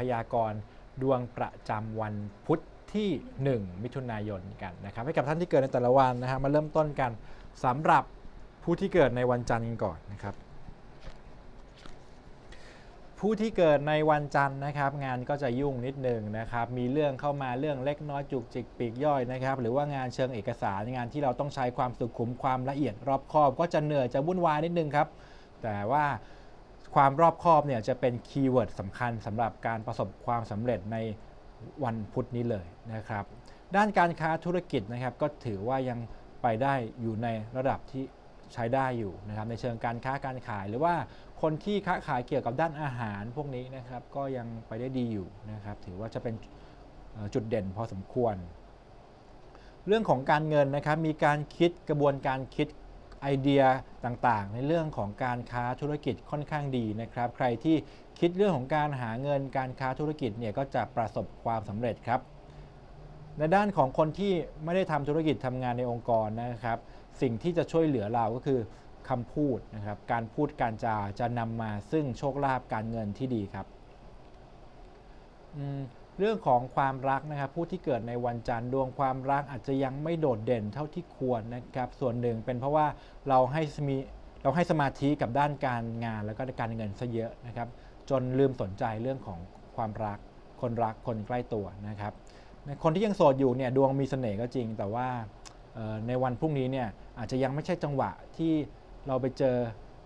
พยากรณ์ดวงประจำวันพุธที่ 1 มิถุนายนกันนะครับให้กับท่านที่เกิดในแต่ละวันนะฮะมาเริ่มต้นกันสำหรับผู้ที่เกิดในวันจันทร์กันก่อนนะครับ ผู้ที่เกิดในวันจันทร์นะครับ งานก็จะยุ่งนิดหนึ่งนะครับ มีเรื่องเข้ามาเรื่องเล็กน้อยจุกจิกปีกย่อยนะครับ หรือว่างานเชิงเอกสารงานที่เราต้องใช้ความสุขุมความละเอียดรอบคอบ ก็จะเหนื่อยจะวุ่นวายนิดนึงครับ แต่ว่า ความรอบคอบเนี่ยจะเป็นคีย์เวิร์ดสำคัญสำหรับการประสบความสำเร็จในวันพุธนี้เลยนะครับ ด้านการค้าธุรกิจนะครับ ก็ถือว่ายังไปได้อยู่ในระดับที่ใช้ได้อยู่นะครับ ในเชิงการค้าการขาย หรือว่าคนที่ค้าขายเกี่ยวกับด้านอาหารพวกนี้นะครับ ก็ยังไปได้ดีอยู่นะครับ ถือว่าจะเป็นจุดเด่นพอสมควร เรื่องของการเงินนะครับมีการคิดกระบวนการคิด ไอเดียต่างๆ ในเรื่องของการค้าธุรกิจค่อนข้างดีนะครับ ใครที่คิดเรื่องของการหาเงินการค้าธุรกิจเนี่ยก็จะประสบความสำเร็จครับ ในด้านของคนที่ไม่ได้ทำธุรกิจทำงานในองค์กรนะครับ สิ่งที่จะช่วยเหลือเราก็คือคำพูดนะครับ การพูดการจาจะนำมาซึ่งโชคลาภการเงินที่ดีครับอืม เรื่องของความรักนะครับผู้ที่เกิดในวันจันทร์ดวงความรักอาจจะยังไม่โดดเด่นเท่าที่ควรนะครับ ส่วนหนึ่งเป็นเพราะว่าเราให้มีเราให้สมาธิกับด้านการงานแล้วก็การเงินซะเยอะนะครับ จนลืมสนใจเรื่องของความรัก คนรักคนใกล้ตัวนะครับ คนที่ยังโสดอยู่เนี่ยดวงมีเสน่ห์ก็จริง แต่ว่าในวันพรุ่งนี้เนี่ยอาจจะยังไม่ใช่จังหวะที่เราไปเจอ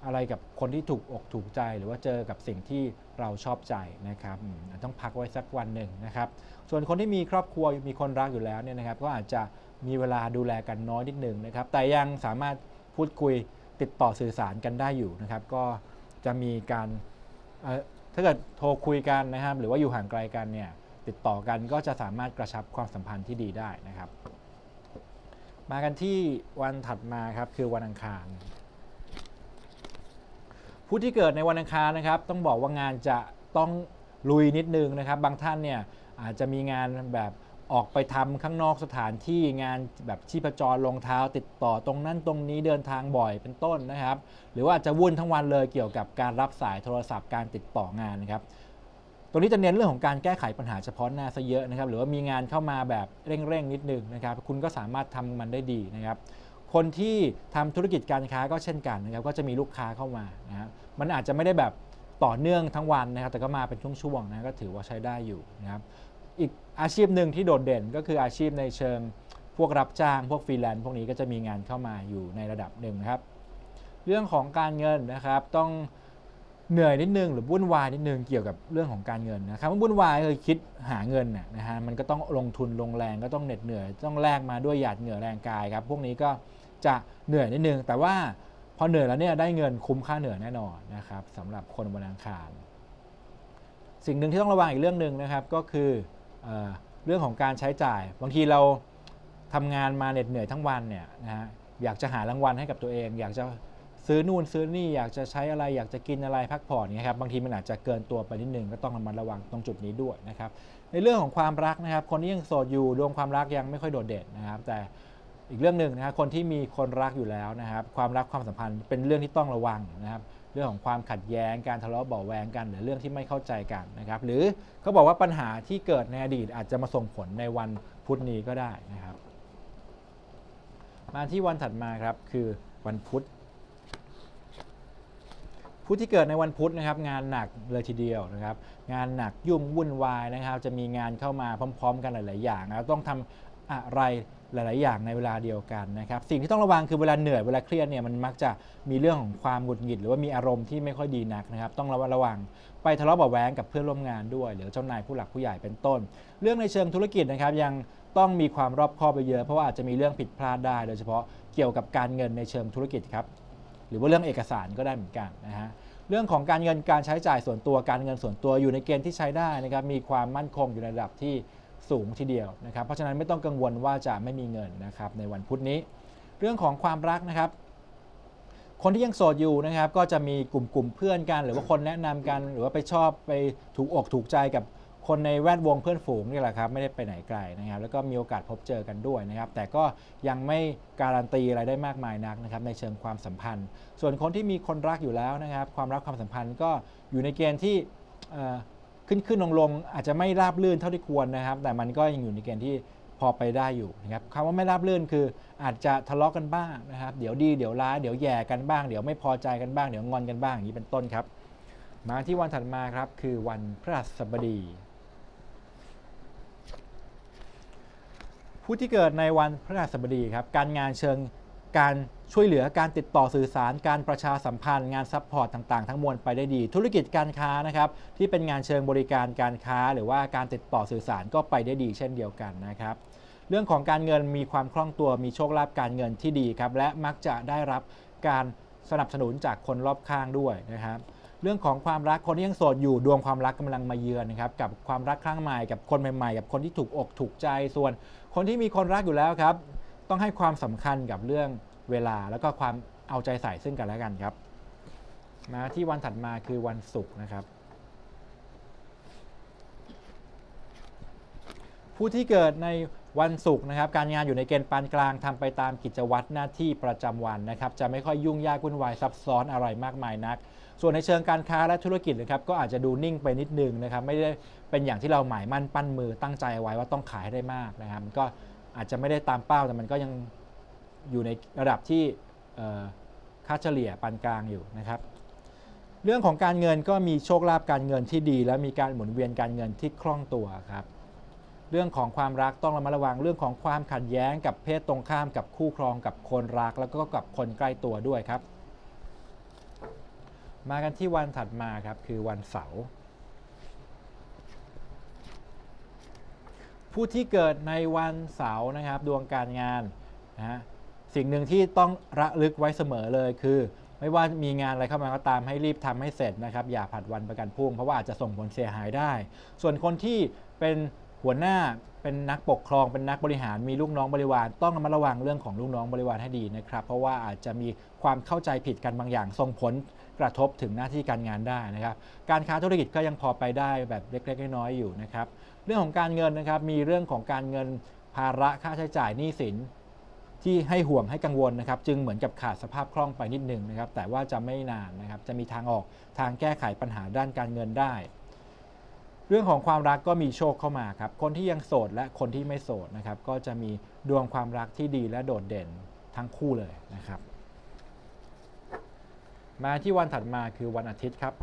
อะไรกับคนที่ถูกอกถูกใจ หรือว่าเจอกับสิ่งที่เราชอบใจนะครับต้องพักไว้สักวันหนึ่งนะครับ ส่วนคนที่มีครอบครัวมีคนรักอยู่แล้วเนี่ยนะครับ ก็อาจจะมีเวลาดูแลกันน้อยนิดหนึ่งนะครับ แต่ยังสามารถพูดคุยติดต่อสื่อสารกันได้อยู่นะครับ ก็จะมีการถ้าเกิดโทรคุยกันนะครับ หรือว่าอยู่ห่างไกลกันเนี่ยติดต่อกันก็จะสามารถกระชับความสัมพันธ์ที่ดีได้นะครับ มากันที่วันถัดมาครับคือวันอังคาร ผู้ที่เกิดในวันอังคารนะครับ ต้องบอกว่างานจะต้องลุยนิดนึงนะครับ บางท่านเนี่ยอาจจะมีงานแบบออกไปทำข้างนอกสถานที่งานแบบชีพจรลงเท้า ติดต่อตรงนั้นตรงนี้เดินทางบ่อยเป็นต้นนะครับ หรือว่าอาจจะวุ่นทั้งวันเลยเกี่ยวกับการรับสายโทรศัพท์การติดต่องานนะครับตรงนี้จะเน้นเรื่องของการแก้ไขปัญหาเฉพาะหน้าซะเยอะนะครับ หรือว่ามีงานเข้ามาแบบเร่งๆนิดนึงนะครับ คุณก็สามารถทำมันได้ดีนะครับ คนที่ทำธุรกิจการค้าก็เช่นกันนะครับ ก็จะมีลูกค้าเข้ามานะครับมันอาจจะไม่ได้แบบต่อเนื่องทั้งวันนะครับ แต่ก็มาเป็นช่วงๆนะก็ถือว่าใช้ได้อยู่นะครับ อีกอาชีพหนึ่งที่โดดเด่นก็คืออาชีพในเชิงพวกรับจ้าง พวกฟรีแลนซ์พวกนี้ก็จะมีงานเข้ามาอยู่ในระดับหนึ่งนะครับ เรื่องของการเงินนะครับต้องเหนื่อยนิดนึงหรือวุ่นวายนิดนึงเกี่ยวกับเรื่องของการเงินนะครับวุ่นวายคือคิดหาเงินนะนะฮะมันก็ต้องลงทุนลงแรงก็ต้องเหน็ดเหนื่อย ต้องแลกมาด้วยหยาดเหงื่อแรงกายครับ พวกนี้ก็ จะเหนื่อยนิดนึง แต่ว่าพอเหนื่อยแล้วเนี่ยได้เงินคุ้มค่าเหนื่อยแน่นอนนะครับสำหรับคนวันอังคาร สิ่งหนึ่งที่ต้องระวังอีกเรื่องหนึ่งนะครับก็คือเออเรื่องของการใช้จ่าย บางทีเราทำงานมาเหน็ดเหนื่อยทั้งวันเนี่ยนะฮะอยากจะหารางวัลให้กับตัวเอง อยากจะซื้อนู่นซื้อนี่อยากจะใช้อะไรอยากจะกินอะไรพักผ่อนเนี่ยครับบางทีมันอาจจะเกินตัวไปนิดนึงก็ต้องระมัดระวังตรงจุดนี้ด้วยนะครับในเรื่องของความรักนะครับ คนที่ยังโสดอยู่ดวงความรักยังไม่ค่อยโดดเด่นนะครับ แต่ อีกเรื่องหนึ่งนะครับคนที่มีคนรักอยู่แล้วนะครับ ความรักความสัมพันธ์เป็นเรื่องที่ต้องระวังนะครับ เรื่องของความขัดแย้งการทะเลาะเบาแวงกันหรือเรื่องที่ไม่เข้าใจกันนะครับ หรือเขาบอกว่าปัญหาที่เกิดในอดีตอาจจะมาส่งผลในวันพุธนี้ก็ได้นะครับ มาที่วันถัดมาครับคือวันพุธผู้ที่เกิดในวันพุธนะครับงานหนักเลยทีเดียวนะครับงานหนักยุ่งวุ่นวายนะครับ จะมีงานเข้ามาพร้อม ๆ กันหลาย ๆ อย่างนะครับต้องทำอะไร หลาย ๆ อย่างในเวลาเดียวกันนะครับ สิ่งที่ต้องระวังคือเวลาเหนื่อยเวลาเครียดเนี่ยมันมักจะมีเรื่องของความหงุดหงิด หรือว่ามีอารมณ์ที่ไม่ค่อยดีนักนะครับ ต้องระวังระวังไปทะเลาะเบาะแว้งกับเพื่อนร่วมงานด้วย หรือเจ้านายผู้หลักผู้ใหญ่เป็นต้น เรื่องในเชิงธุรกิจนะครับยังต้องมีความรอบคอบไปเยอะเพราะว่าอาจจะมีเรื่องผิดพลาดได้ โดยเฉพาะเกี่ยวกับการเงินในเชิงธุรกิจครับหรือว่าเรื่องเอกสารก็ได้เหมือนกันนะฮะเรื่องของการเงินการใช้จ่ายส่วนตัวการเงินส่วนตัวอยู่ในเกณฑ์ที่ใช้ได้นะครับมีความมั่นคงอยู่ในระดับที่ สูงทีเดียวนะครับเพราะฉะนั้นไม่ต้องกังวลว่าจะไม่มีเงินนะครับในวันพุธนี้ เรื่องของความรักนะครับ คนที่ยังโสดอยู่นะครับ ก็จะมีกลุ่มกลุ่มเพื่อนกัน หรือว่าคนแนะนำกัน หรือว่าไปชอบไปถูกอกถูกใจกับคนในแวดวงเพื่อนฝูงนี่แหละครับไม่ได้ไปไหนไกลนะครับ แล้วก็มีโอกาสพบเจอกันด้วยนะครับ แต่ก็ยังไม่การันตีอะไรได้มากมายนักนะครับ ในเชิงความสัมพันธ์ ส่วนคนที่มีคนรักอยู่แล้วนะครับ ความรักความสัมพันธ์ก็อยู่ในเกณฑ์ที่ ขึ้นขึ้นลงลงอาจจะไม่ราบลื่นเท่าที่ควรนะครับ แต่มันก็ยังอยู่ในเกณฑ์ที่พอไปได้อยู่นะครับคำว่าไม่ราบลื่นคืออาจจะทะเลาะกันบ้างนะครับ เดี๋ยวดีเดี๋ยวร้ายเดี๋ยวแย่กันบ้าง เดี๋ยวไม่พอใจกันบ้างเดี๋ยวงอนกันบ้างอย่างนี้เป็นต้นครับ มาที่วันถัดมาครับคือวันพฤหัสบดี ผู้ที่เกิดในวันพฤหัสบดีครับการงานเชิงการ ช่วยเหลือการติดต่อสื่อสารการประชาสัมพันธ์งานซัพพอร์ตต่างๆ ทั้งมวลไปได้ดี ธุรกิจการค้านะครับที่เป็นงานเชิงบริการการค้า หรือว่าการติดต่อสื่อสารก็ไปได้ดี เช่นเดียวกันนะครับเรื่องของการเงินมีความคล่องตัวมีโชคลาภการเงินที่ดีครับและมักจะได้รับการสนับสนุนจากคนรอบข้างด้วยนะครับเรื่องของความรักคนที่ยังโสดอยู่ดวงความรักกำลังมาเยือนนะครับกับความรักครั้งใหม่กับคนใหม่ๆ กับคนที่ถูกอกถูกใจส่วน คนที่มีคนรักอยู่แล้วครับต้องให้ความสำคัญกับเรื่อง เวลาแล้วก็ความเอาใจใส่ซึ่งกันและกันครับ มาที่วันถัดมาคือวันศุกร์นะครับ ผู้ที่เกิดในวันศุกร์นะครับ การงานอยู่ในเกณฑ์ปานกลางทำไปตามกิจวัตรหน้าที่ประจำวันนะครับ จะไม่ค่อยยุ่งยากวุ่นวายซับซ้อนอะไรมากมายนัก ส่วนในเชิงการค้าและธุรกิจนะครับ ก็อาจจะดูนิ่งไปนิดนึงนะครับ ไม่ได้เป็นอย่างที่เราหมายมั่นปั้นมือตั้งใจไว้ว่าต้องขายให้ได้มากนะครับ ก็อาจจะไม่ได้ตามเป้าแต่มันก็ยัง อยู่ในระดับที่ค่าเฉลี่ยปานกลางอยู่นะครับ เรื่องของการเงินก็มีโชคลาภการเงินที่ดี และมีการหมุนเวียนการเงินที่คล่องตัวครับเรื่องของความรักต้องระมัดระวังเรื่องของความขัดแย้งกับเพศตรงข้ามกับคู่ครองกับคนรักแล้วก็กับคนใกล้ตัวด้วยครับ มากันที่วันถัดมาครับคือวันเสาร์ผู้ที่เกิดในวันเสาร์นะครับ ดวงการงานนะฮะ สิ่งหนึ่งที่ต้องระลึกไว้เสมอเลยคือ ไม่ว่ามีงานอะไรเข้ามาก็ตามให้รีบทำให้เสร็จนะครับอย่าผัดวันประกันพรุ่งเพราะว่าอาจจะส่งผลเสียหายได้ ส่วนคนที่เป็นหัวหน้าเป็นนักปกครองเป็นนักบริหารมีลูกน้องบริวาร ต้องระมัดระวังเรื่องของลูกน้องบริวารให้ดีนะครับ เพราะว่าอาจจะมีความเข้าใจผิดกันบางอย่างส่งผลกระทบถึงหน้าที่การงานได้นะครับ การค้าธุรกิจก็ยังพอไปได้แบบเล็กๆน้อยๆอยู่นะครับ เรื่องของการเงินนะครับมีเรื่องของการเงินภาระค่าใช้จ่ายหนี้สิน ที่ให้ห่วงให้กังวลนะครับจึงเหมือนกับขาดสภาพคล่องไปนิดหนึ่งนะครับแต่ว่าจะไม่นานนะครับจะมีทางออกทางแก้ไขปัญหาด้านการเงินได้ เรื่องของความรักก็มีโชคเข้ามาครับคนที่ยังโสดและคนที่ไม่โสดนะครับก็จะมีดวงความรักที่ดีและโดดเด่นทั้งคู่เลยนะครับ มาที่วันถัดมาคือวันอาทิตย์ครับ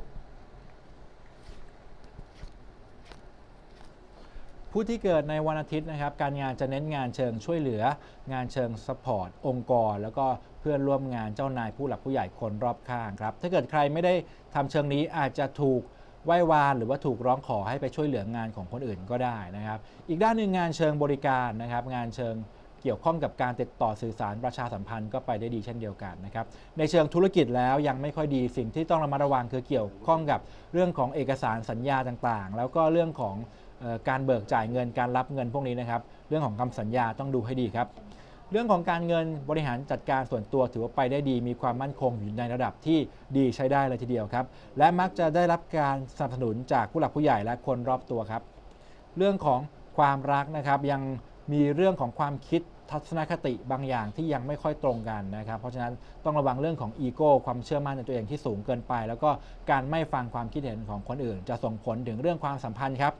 ผู้ที่เกิดในวันอาทิตย์นะครับการงานจะเน้นงานเชิงช่วยเหลือ งานเชิงสปอร์ตองค์กร แล้วก็เพื่อนร่วมงานเจ้านายผู้หลักผู้ใหญ่คนรอบข้างครับถ้าเกิดใครไม่ได้ทำเชิงนี้อาจจะถูกไหว้วานหรือว่าถูกร้องขอให้ไปช่วยเหลืองานของคนอื่นก็ได้นะครับ อีกด้านหนึ่งงานเชิงบริการนะครับ งานเชิงเกี่ยวข้องกับการติดต่อสื่อสารประชาสัมพันธ์ก็ไปได้ดีเช่นเดียวกันนะครับ ในเชิงธุรกิจแล้วยังไม่ค่อยดีสิ่งที่ต้องระมัดระวังคือเกี่ยวข้องกับเรื่องของเอกสารสัญญาต่างๆ แล้วก็เรื่องของ การเบิกจ่ายเงินการรับเงินพวกนี้นะครับ เรื่องของคำสัญญาต้องดูให้ดีครับ เรื่องของการเงินบริหารจัดการส่วนตัวถือว่าไปได้ดี มีความมั่นคงอยู่ในระดับที่ดีใช้ได้เลยทีเดียวครับ และมักจะได้รับการสนับสนุนจากผู้หลักผู้ใหญ่และคนรอบตัวครับ เรื่องของความรักนะครับยังมีเรื่องของความคิดทัศนคติบางอย่างที่ยังไม่ค่อยตรงกันนะครับ เพราะฉะนั้นต้องระวังเรื่องของอีโก้ความเชื่อมั่นในตัวเองที่สูงเกินไป แล้วก็การไม่ฟังความคิดเห็นของคนอื่น จะส่งผลถึงเรื่องความสัมพันธ์ครับ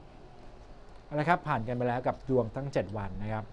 นะครับผ่านกันไปแล้วกับดวงทั้ง 7 วันนะครับ